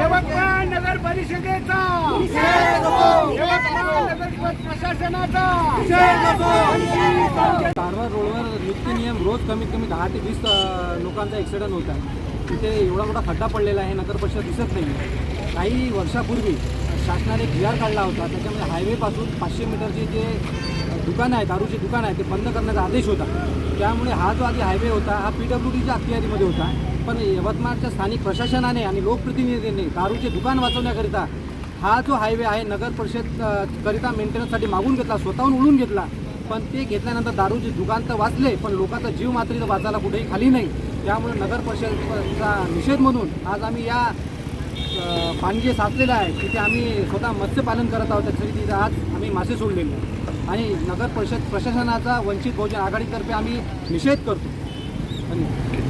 यवतमाळ नगर परिषदेचा यवतमाळ नगर प्रशासनाचा कारवार रोडवर नित्य नियम रोज कमीत कमी दहा ते वीस लोकांचा ॲक्सिडेंट होत आहे. तिथे एवढा मोठा खड्डा पडलेला आहे नगर परिषद दिसत नाही काही वर्षापूर्वी शासनाने जी आर काढला होता. त्याच्यामध्ये हायवेपासून पाचशे मीटरचे जे दुकानं आहे दारूचे दुकान आहे ते बंद करण्याचा आदेश होता. त्यामुळे हा जो आधी हायवे होता हा पी डब्ल्यू डीच्या अखत्यारीमध्ये होता. पण यवतमाळच्या स्थानिक प्रशासनाने आणि लोकप्रतिनिधींनी दारूचे दुकान वाचवण्याकरिता हा जो हायवे आहे नगर परिषद करिता मेंटेनन्ससाठी मागून घेतला स्वतःहून उडून घेतला. पण ते घेतल्यानंतर दारूचे दुकान तर वाचले पण लोकांचा जीव मात्र इथं वाचायला कुठेही खाली नाही. त्यामुळे नगर परिषदचा निषेध म्हणून आज आम्ही या अ, पाणी जे साचलेलं आहे. तिथे आम्ही स्वतः मत्स्यपालन करत आहोत. त्यासाठी तिथे आज आम्ही मासे सोडलेले आहे आणि नगर परिषद प्रशासनाचा वंचित बहुजन आघाडीतर्फे आम्ही निषेध करतो. धन्यवाद.